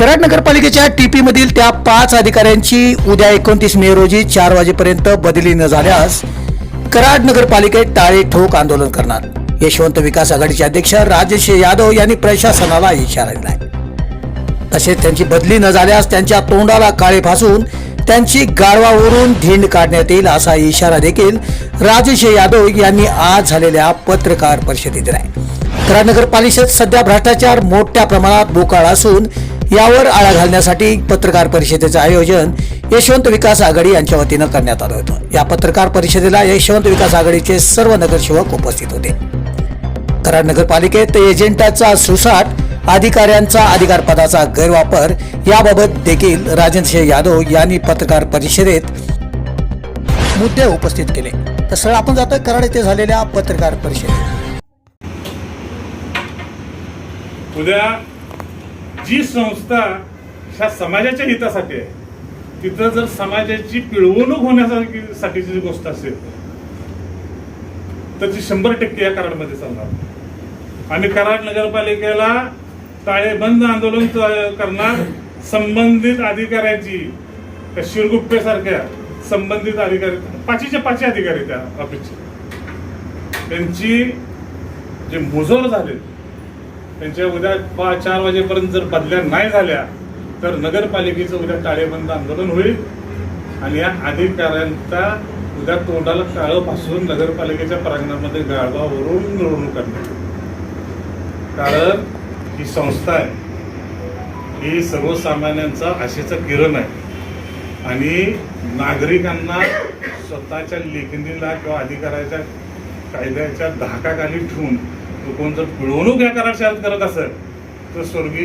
कराड नगरपालिकेच्या टीपी मधील त्या पाच अधिकाऱ्यांची उद्या एकोणतीस मे रोजी चार वाजेपर्यंत बदली न झाल्यास कराड नगरपालिकेत टाळे ठोक आंदोलन करणार. यशवंत विकास आघाडीचे अध्यक्ष राजेश यादव यांनी प्रशासनाला इशारा दिलाय. तसेच त्यांची बदली न झाल्यास त्यांच्या तोंडाला काळे फासून त्यांची गाळवावरून धिंड काढण्यात येईल असा इशारा देखील राजेश यादव यांनी आज झालेल्या पत्रकार परिषदेत दिलाय. कराड नगरपालिकेत सध्या भ्रष्टाचार मोठ्या प्रमाणात बोकाळ असून यावर आळा घालण्यासाठी पत्रकार परिषदेचं आयोजन यशवंत विकास आघाडी यांच्या वतीनं करण्यात आलं होतं. या पत्रकार परिषदेला यशवंत विकास आघाडीचे सर्व नगरसेवक उपस्थित होते. कराड नगरपालिकेत एजंटाचा सुसाट अधिकाऱ्यांचा अधिकारपदाचा गैरवापर याबाबत देखील राजेंद्र यादव यांनी पत्रकार परिषदेत मुद्दे उपस्थित केले. तसं आपण जातोय कराड येथे झालेल्या पत्रकार परिषदेत. उद्या जी संस्था ह्या समाजाच्या हितासाठी आहे तिथं जर समाजाची पिळवणूक होण्यासाठी साठीची जी गोष्ट असेल तर ती शंभर टक्के या कराडमध्ये चालणार. आम्ही कराड नगरपालिकेला ताळेबंद आंदोलन करणार संबंधित अधिकाऱ्यांची त्या शिरगुप्पे सारख्या संबंधित अधिकारी पाचीचे पाचही अधिकारी त्या ऑफिसचे त्यांची जे मुजोर झाले त्यांच्या उद्या पाच चार वाजेपर्यंत जर बदल्या नाही झाल्या तर नगरपालिकेचं उद्या टाळेबंद आंदोलन होईल. आणि या अधिकाऱ्यांचा उद्या तोंडाला काळं पासून नगरपालिकेच्या प्रांगणामध्ये गाळवावरून मिरवणूक निवडणूक करणार कारण ही संस्था आहे. ही सर्वसामान्यांचा आशेचं किरण आहे. आणि नागरिकांना स्वतःच्या लेखणीला किंवा अधिकाराच्या कायद्याच्या धाकाखाली ठेवून चुकून कोण जर पिळवणूक या करार करत असेल तर स्वर्गीय